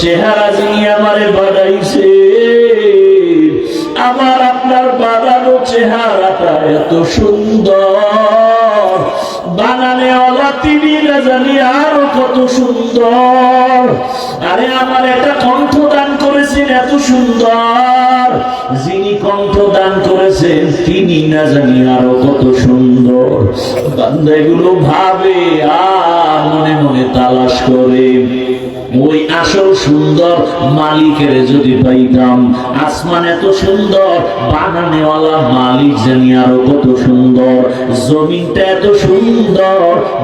চেহারা যিনি আমারে বানাইছে, আমার আপনার বানানো চেহারাটা এত সুন্দর। বানানে ওলা তিনি না জানি আরও কত সুন্দর। আরে আমার একটা কণ্ঠ দান করেছেন এত সুন্দর। যিনি কণ্ঠ দান করেছেন তিনি না জানি আরও কত সুন্দর। বান্দা এগুলো ভাবে আর মনে মনে তালাশ করে। ওই আসল সুন্দর মালিকের যদি পাইতাম, আসমান এত সুন্দর বানানেওয়ালা মালিক জানি আরও কত সুন্দর, জমিনটা এত সুন্দর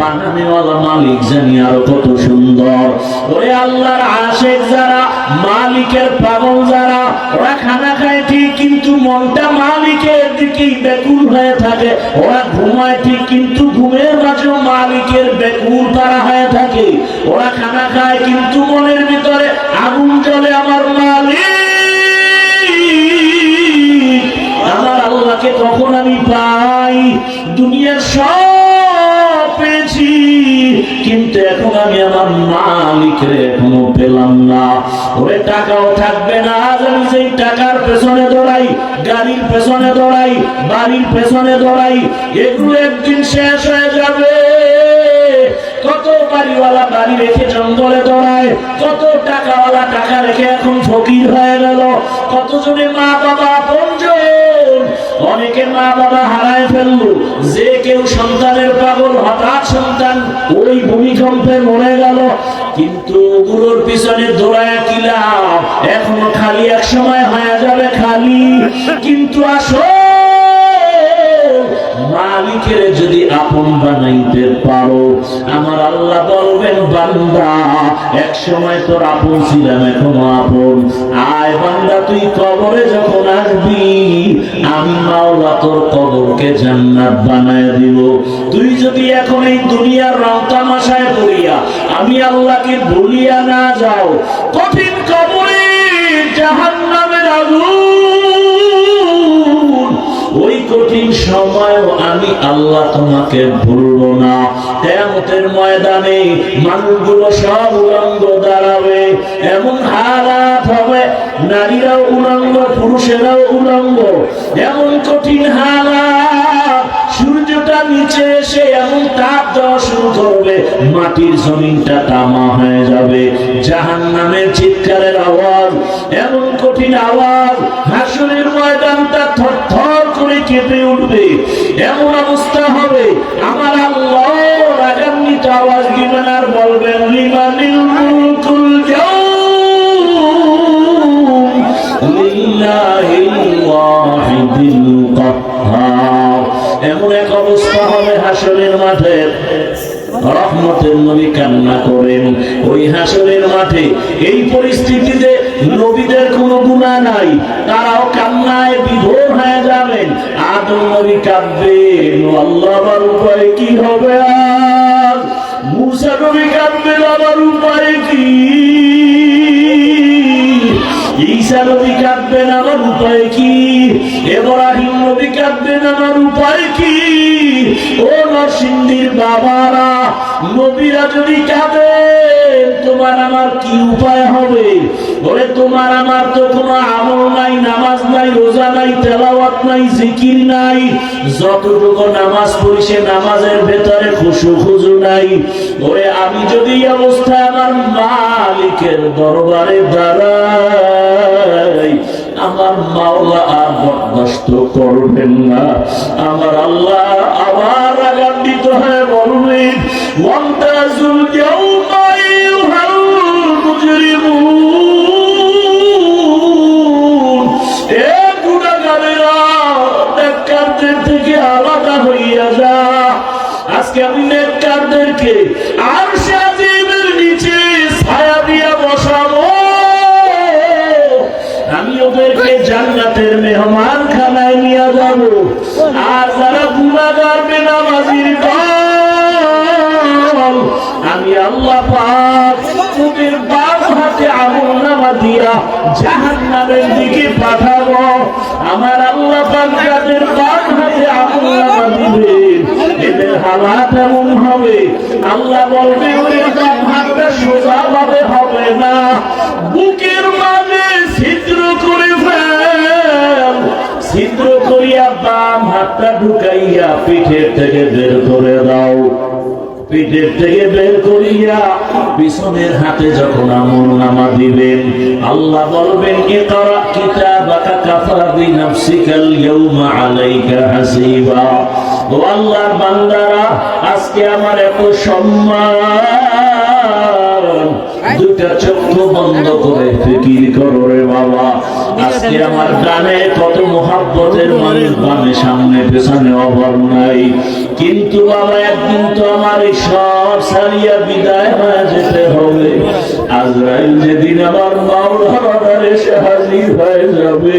বানানেওয়ালা মালিক জানি আরও কত সুন্দর। ওরে আল্লাহর আশেক যারা, মালিকের পাগল যারা, ওরা খানা খায় ঠিক, কিন্তু মনটা মালিকের দিকেই ব্যাকুল হয়ে থাকে। ওরা ঘুমায় ঠিক, কিন্তু ঘুমের মাঝেও মালিকের ব্যাকুল তারা হয়ে থাকে। ওরা খানা খায়, কিন্তু মনের ভিতরে আগুন জ্বলে আমার মালিক। আমার আল্লাহকে কখন আমি পাই, দুনিয়ার সব পেয়েছি। কিন্তু এখন আমি আমার মালিকের এখনও পেলাম না। ওরে টাকাও থাকবে না, আজ আমি সেই টাকার পেছনে দৌড়াই, গাড়ির পেছনে দৌড়াই, বাড়ির পেছনে দৌড়াই, এগুলো একদিন শেষ হয়ে যাবে। বাড়িওয়ালা বাড়ি রেখে জঙ্গলে দৌড়ায়। কত টাকাওয়ালা টাকা রেখে এখন ফকির হয়ে গেল। মা বাবা অনেকের মা বাবা হারায় যে কেউ সন্তানের পাগল, হঠাৎ সন্তান ওই ভূমিকম্পে মরে গেল। কিন্তু গুলোর পিছনে দৌড়ায় কিলা এখনও খালি এক সময় হয়ে যাবে খালি। কিন্তু আসো মালিকের যদি আপন বানাইতে পারো, আমার আল্লাহ বলবেন, বান্দা এক সময় তোর আপন ছিলাম, এখনও আপন। আয় বান্দা, তুই কবরে যখন আসবি, আমি মাওলা তোর কবরকে জান্নাত বানায় দিব। তুই যদি এখন এই দুনিয়ার রং তামাশায় পড়িয়া, আমি আল্লাহকে ভুলিয়া না যাও, কঠিন কবরে জাহান্নামের আগুন, ওই কঠিন সময় আমি আল্লাহ তোমাকে ভুলবো না। তেমতের ময়দানে মানুষগুলো সব উলঙ্গ দাঁড়াবে। এমন হারাত হবে, নারীরাও উলঙ্গ, পুরুষেরাও উলঙ্গ। এমন কঠিন হালাত, সূর্যটা নিচে এসে এমন তাপ দেওয়া শুরু করবে, মাটির জমিনটা তামা হয়ে যাবে। জাহান নামের চিৎকারের আওয়াজ, এমন কঠিন আওয়াজ হাসনের ময়দানটা করে কেঁপে উঠবে, এমন অবস্থা হবে। আমার আল্লাহ আওয়াজ দিবেন আর বলবেন এমন এক অবস্থা হবে হাসরের মাঠে। রহমতের নবী কান্না করেন। ওই হাসরের মাঠে এই পরিস্থিতিতে নবীদের কোনো গুণা নাই। তারাও কান্নায় বিভোর হয়ে যাবেন। আদম নবী কাঁদবেন ও আল্লাহ আমার উপায় কি হবে আর? নবী কাঁদবেন উপায় কি? ঈসা নবী কাঁদবেন, আমার উপায় কি? এব্রাহিম নবী কাঁদবেন, আমার উপায় কি? ও বাবারা নবীরা যদি কাঁদেন, তোমার আমার কি উপায় হবে? ওরে তোমার আমার তো কোনো আমল নাই, নামাজ নাই, রোজা নাই, তেলাওয়াত নাই, জিকির নাই। যতটুকু নামাজ পড়ি, সে নামাজের ভেতরে খুশু খুজু নাই। ওরে আমি যদি এই অবস্থায় আমার মালিকের দরবারে দাঁড়াই, আমার মাওলা আর বরদাস্ত করবেন না। আমার আল্লাহ আবার আগান্বিত হয়ে বলবেন ওয়ান্তাজুল ইয়াউমা আইয়ুহাল মুজরিমুন এ গুনাহগারেরা নেককারদের থেকে আলাদা হইয়া যা। আজকে আমি নেককারদেরকে জাহান্নামের দিকে পাঠাবো। আমার আল্লাহ পাকাদের বাম হাতে আল্লাহ দিবে এদের হালাত এমন হবে, আল্লাহ বলবে, ওদের হাতটা সোজা হবে না। বুকের মাঝে ছিদ্র করে ফেল। ছিদ্র করিয়া বাম হাতটা ঢুকাইয়া পিঠের থেকে বের করে দাও। পিঠের থেকে বের করিয়া পিছনের হাতে যখন আমল নামা দিবেন, আল্লাহ বলবেন কি করা কিতাবাকা কাফা বিনাফসিকাল ইয়াউমা আলাইকা হাসিবা। আল্লাহর বান্দারা, আজকে আমার এত সম্মান। দুটা চক্ষু বন্ধ করে ফিকির করো রে বাবা। আজকে আমার গানে কত মোহাব্বতের মানুষ বামে সামনে, পেছনে অভাব নাই। কিন্তু বাবা, একদিন তো আমার এই সব সারিয়া বিদায় হয়ে যেতে হবে। আজরাইল যেদিন আমার মাওলার এসে হাজির হয়ে যাবে।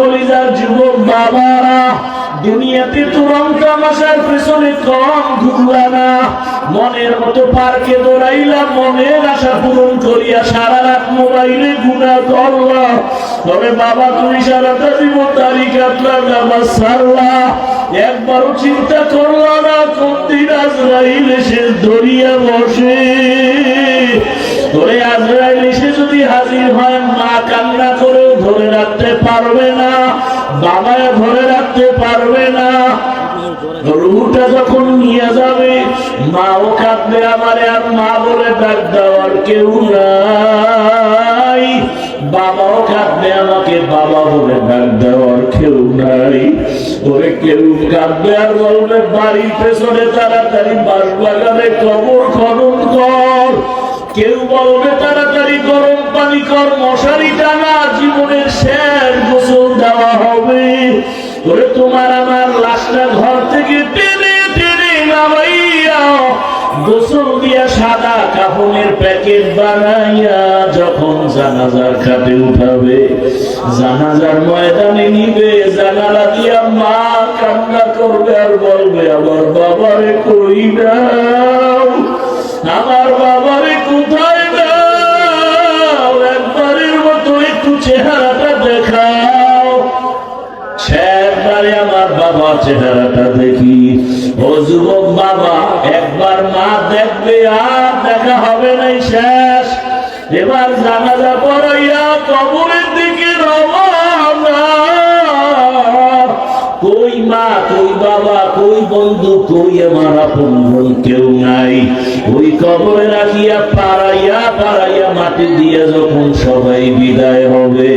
বাবারা, দুনিয়াতে তো পেছনে কম ঘুরলা না। মনের মতো পার্কে দৌড়াইলাম মনের আশা পূরণ করিয়া সারা রাত মোবাইলে গুণা করলা। তবে বাবা, তুমি সারাটা তারি সারলা একবারও চিন্তা করলা না কোন দিন আজরাইল এসে ধরিয়া বসে। ওরে আজরাইল এসে যদি হাজির হয়, মা কান্না করেও ধরে রাখতে পারবে না, বাবায় ধরে রাখতে পারবে না। রুটা যখন নিয়ে যাবে, মাও কাঁদবে, আমারে আর মা বলে ডাক দেওয়ার কেউ নাই। বাবাও কাঁদবে, আমাকে বাবা বলে ডাক দেওয়ার কেউ নাই। ওরে কেউ কাঁদবে আর বলবে, বাড়ির পেছনে তাড়াতাড়ি বাস বাগানে কবর খনন কর। কেউ বলবে, তাড়াতাড়ি পানি কর মশারি টানা জীবনের শেষ গোসল দেওয়া হবে। ওরে তোমার আমার লাশটা ঘর থেকে টেনে টেনে নামাইয়া, গোসল দিয়া সাদা কাপড়ের প্যাকেট বানাইয়া যখন জানাজার খাটে উঠাবে, জানাজার ময়দানে নিবে, জানালা দিয়া মা কান্না করবে আর বলবে, আমার বাবারে কই দাও? আমার বাবারে কোথায় চেহারাটা দেখি। ও যুবক বাবা, একবার মা দেখবে আর দেখা হবে নাই শেষ। এবার জানাজা পড়াইয়া কবরের দিকে কই মা, কই বাবা, কই বন্ধু, কই আমার আপন বোন, কেউ নাই। ওই কবরে রাখিয়া পাড়াইয়া পাড়াইয়া মাটি দিয়ে যখন সবাই বিদায় হবে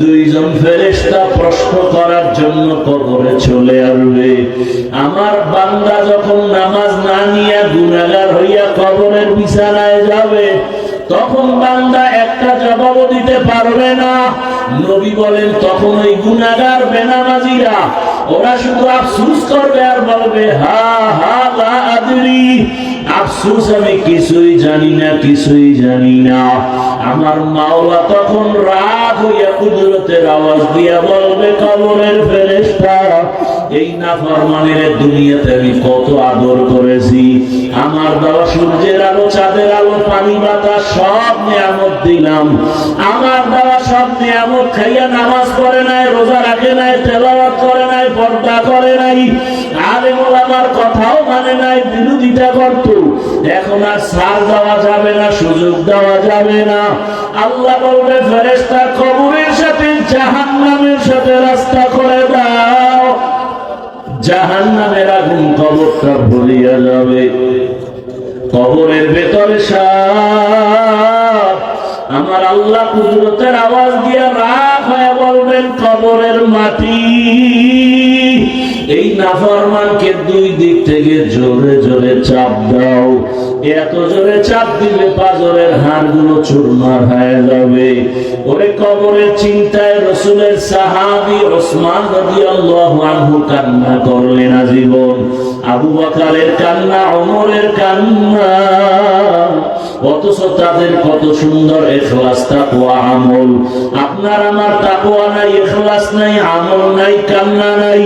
দুইজন ফেরেশতা প্রশ্ন করার জন্য কবরে চলে আসবে। আমার বান্দা যখন নামাজ না নিয়ে গুনাগার হইয়া কবরের বিছানায় যাবে, তখন বান্দা একটা জবাবও দিতে পারবে না। নবী বলেন, তখন ওই গুনাগার বেনামাজিরা, ওরা শুধু আফসুস করবে আর বলবে, হা হা, লা আদরি। আফসুস আমি কিছুই জানি না, কিছুই জানি না। আমার মাওলা তখন রাগ হইয়া কুদরতের আওয়াজ দিয়া বলবে, কবরের ফেরেশতা এই না ফরমানের দুনিয়াতে আমি কত আদর করেছি। আমার দেওয়া সূর্যের আলো, চাঁদের আলো, পানি, বাতাস, সব নিয়ামত দিলাম। আমার দেওয়া সব নিয়ামত খাইয়া নামাজ পড়ে নাই, রোজা রাখে নাই, তেলাওয়াত করে নাই, পর্দা করে নাই। আলেম আমার কথাও মানে নাই, বিরোধিতা করত। এখন আর সার দেওয়া যাবে না, সুযোগ দেওয়া যাবে না। আল্লাহ বলবে ফেরেস্তা কবরের সাথে জাহান্নামের সাথে রাস্তা করে দাও। জাহান নামের আগুন কবরটা ভরিয়া যাবে। কবরের ভেতরে আমার আল্লাহ কুদরতের আওয়াজ দিয়ে রাগ হয়ে বলবেন, কবরের মাটি, এই নাফরমানকে দুই দিক থেকে জোরে জোরে চাপ দাও। এত জোরে চাপ দিলে হাড়গুলো চুরমার হয়ে যাবে। ওরে কবরের চিন্তায় রসুলের সাহাবি ওসমান কান্না করলেন আজীবন। আবু কান্না কান্না, অথচ তাদের কত সুন্দর এখলাস, তাকওয়া, আমল। আপনার আমার তাকওয়া নাই, এখলাস নাই, আমল নাই, কান্না নাই।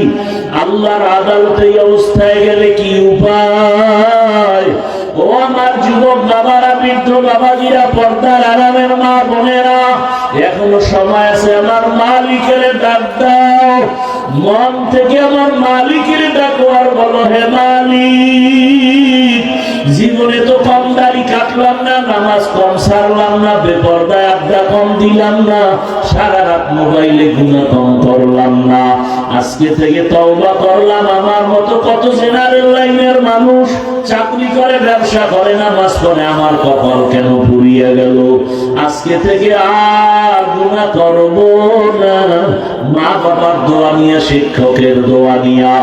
আল্লাহর আদালতে অবস্থায় গেলে কি উপায়? আমার যুবক বাবারা, বৃদ্ধ বাবাজিরা, পর্দার আরামের মা বোনেরা, এখনও সময় আছে আমার মালিকের ডাক দাও। মন থেকে আমার মালিকের ডাকো আর বলো, হে মালিক, জীবনে তো কম দাড়ি কাটলাম না, নামাজ কম সারলাম না, বেপর্দায় আড্ডা কম দিলাম না সারা রাত মোবাইলে গুণা কম করলাম না। আজকে থেকে তওবা করলাম, আমার মতো কত জেনারেল লাইনের মানুষ চাকরি করে, ব্যবসা করে না নামাজ পড়ে আমার কপাল কেন পুড়িয়ে গেল? আজকে থেকে আর গুণা করব না। মা বাবার দোয়া নিয়া, শিক্ষকের দোয়া নিয়া,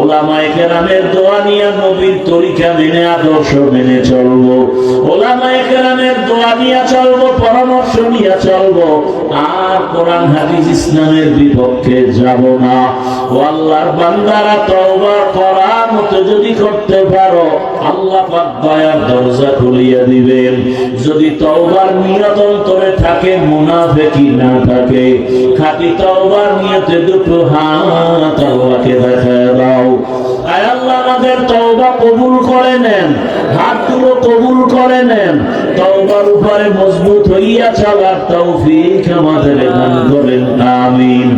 ওলামায়ে কেরামের দোয়া নিয়া নবীর তরিকা মেনে, আদর্শ মেনে চলবো। ওলামায়ে কেরামের দোয়া নিয়া চলবো, পরামর্শ নিয়া চলবো। আর কোরআন, হাদিস, ইসলামের বিপক্ষে যাব না। ও আল্লাহর বান্দারা তওবা করার মতো যদি করতে পারো, আল্লাহ পাক দয়ার দরজা খুলিয়ে দিবেন। যদি তওবার নিয়ত অন্তরে থাকে মুনাফিকি না থাকে। খাঁটি তওবার নিয়তে দুটো হাত আল্লাহকে দেখা দাও। আয় আল্লাহ, আমাদের তওবা কবুল করে নেন, হাতগুলো কবুল করে নেন, তওবার উপরে মজবুত হইয়া চলার তৌফিক আমাদের দান করেন, আমিন।